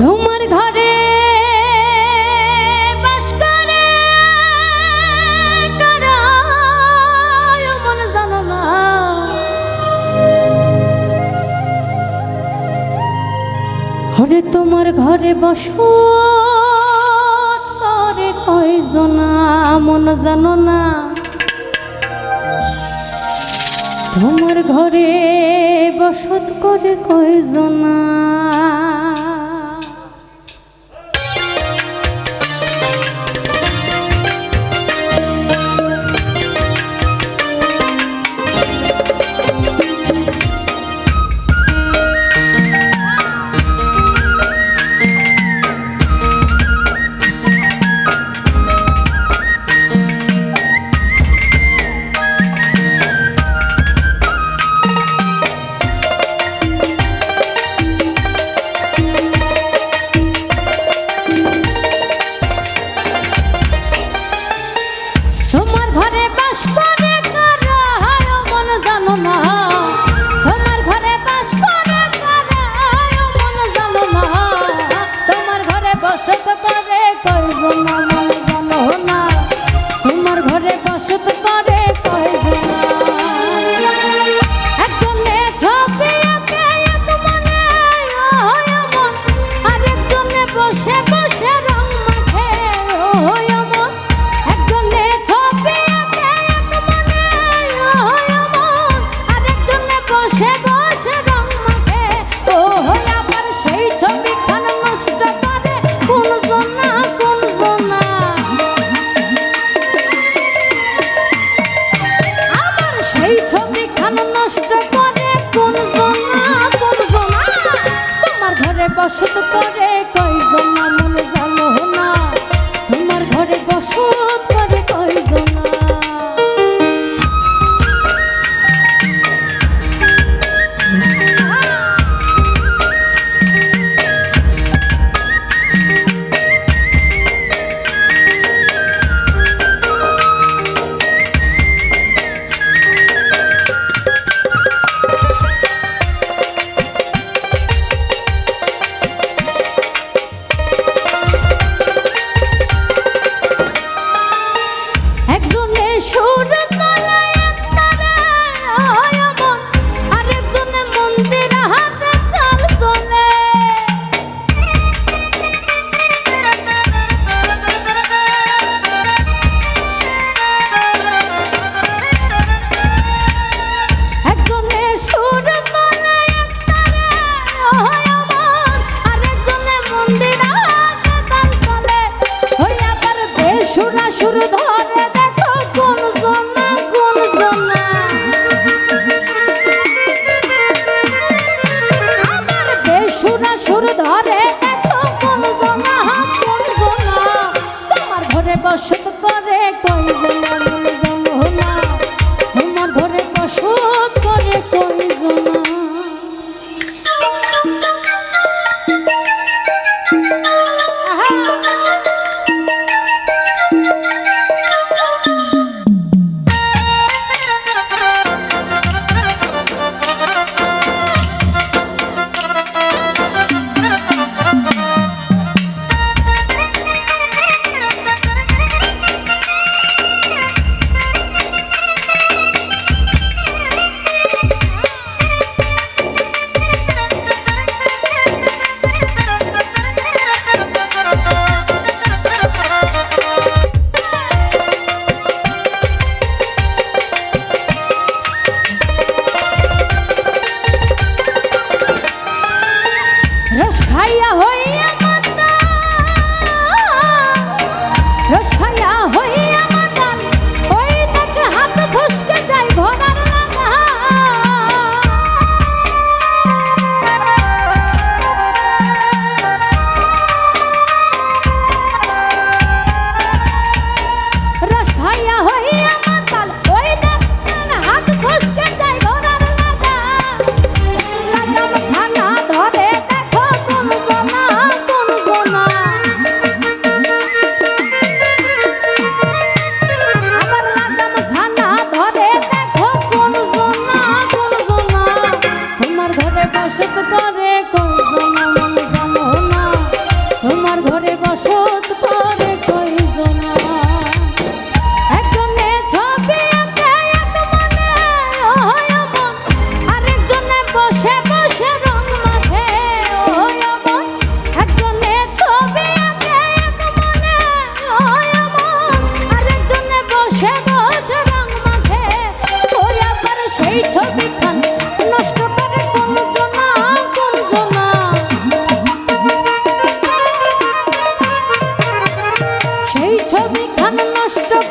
তোমার ঘরে বাস করে মন জানালা। হরে তোমার ঘরে বসো করে কয়জনা মন জানো না তোমার ঘরে বসত, করে কয়জনা আশেক করে কৌজমা ছবি খান নষ্ট